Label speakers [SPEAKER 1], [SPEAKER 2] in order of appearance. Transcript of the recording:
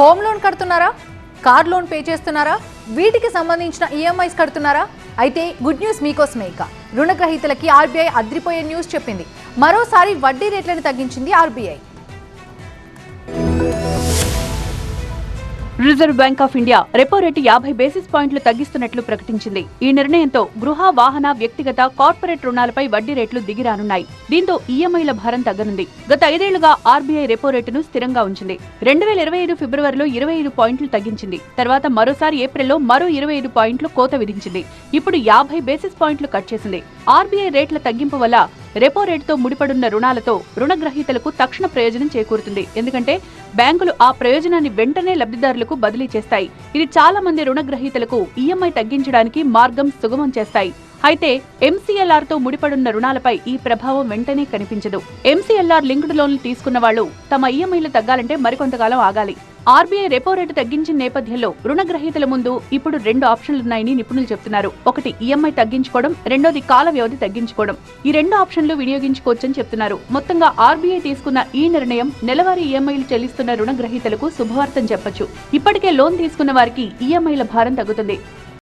[SPEAKER 1] Home loan కడుతున్నారా? Car loan pay చేస్తున్నారా? వీటికి సంబంధించిన ఈఎంఐస్ కడుతున్నారా? అయితే గుడ్ న్యూస్ మీకోసమే ఇక. రుణగ్రహీతలకి ఆర్బీఐ అద్రిపోయే న్యూస్ చెప్పింది. మరోసారి వడ్డీ రేట్లను తగ్గించింది RBI.
[SPEAKER 2] Reserve bank of India repo rate యాభై బేసిస్ పాయింట్లు తగ్గిస్తున్నట్లు ప్రకటించింది. ఈ నిర్ణయంతో గృహ వాహన వ్యక్తిగత కార్పొరేట్ రుణాలపై వడ్డీ రేట్లు దిగిరానున్నాయి. దీంతో ఈఎంఐల భారం తగ్గనుంది. గత ఐదేళ్ళుగా ఆర్బీఐ రెపో రేటును స్థిరంగా ఉంచింది. రెండు వేల ఇరవై ఐదు ఫిబ్రవరిలో ఇరవై ఐదు పాయింట్లు తగ్గించింది. తర్వాత మరోసారి ఏప్రిల్లో మరో ఇరవై ఐదు పాయింట్లు కోత విధించింది. ఇప్పుడు యాభై బేసిస్ పాయింట్లు కట్ చేసింది. ఆర్బీఐ రేట్ల తగ్గింపు వల్ల రెపో రేటుతో ముడిపడున్న రుణాలతో రుణగ్రహీతలకు తక్షణ ప్రయోజనం చేకూరుతుంది. ఎందుకంటే బ్యాంకులు ఆ ప్రయోజనాన్ని వెంటనే లబ్ధిదారులకు బదిలీ చేస్తాయి. ఇది చాలా మంది రుణగ్రహీతలకు ఈఎంఐ తగ్గించడానికి మార్గం సుగమం చేస్తాయి. అయితే ఎంసీఎల్ఆర్తో ముడిపడున్న రుణాలపై ఈ ప్రభావం వెంటనే కనిపించదు. ఎంసీఎల్ఆర్ లింక్డ్ లోన్లు తీసుకున్న వాళ్ళు తమ ఈఎంఐలు తగ్గాలంటే మరికొంతకాలం ఆగాలి. ఆర్బీఐ రెపో రేటు తగ్గించిన నేపథ్యంలో రుణగ్రహీతల ముందు ఇప్పుడు రెండు ఆప్షన్లున్నాయని నిపుణులు చెప్తున్నారు. ఒకటి ఈఎంఐ తగ్గించుకోవడం. రెండోది కాల వ్యవధి తగ్గించుకోవడం. ఈ రెండు ఆప్షన్లు వినియోగించుకోవచ్చని చెప్తున్నారు. మొత్తంగా ఆర్బీఐ తీసుకున్న ఈ నిర్ణయం నెలవారీ ఈఎంఐలు చెల్లిస్తున్న రుణగ్రహీతలకు శుభవార్తం చెప్పొచ్చు. ఇప్పటికే లోన్ తీసుకున్న వారికి ఈఎంఐల భారం తగ్గుతుంది.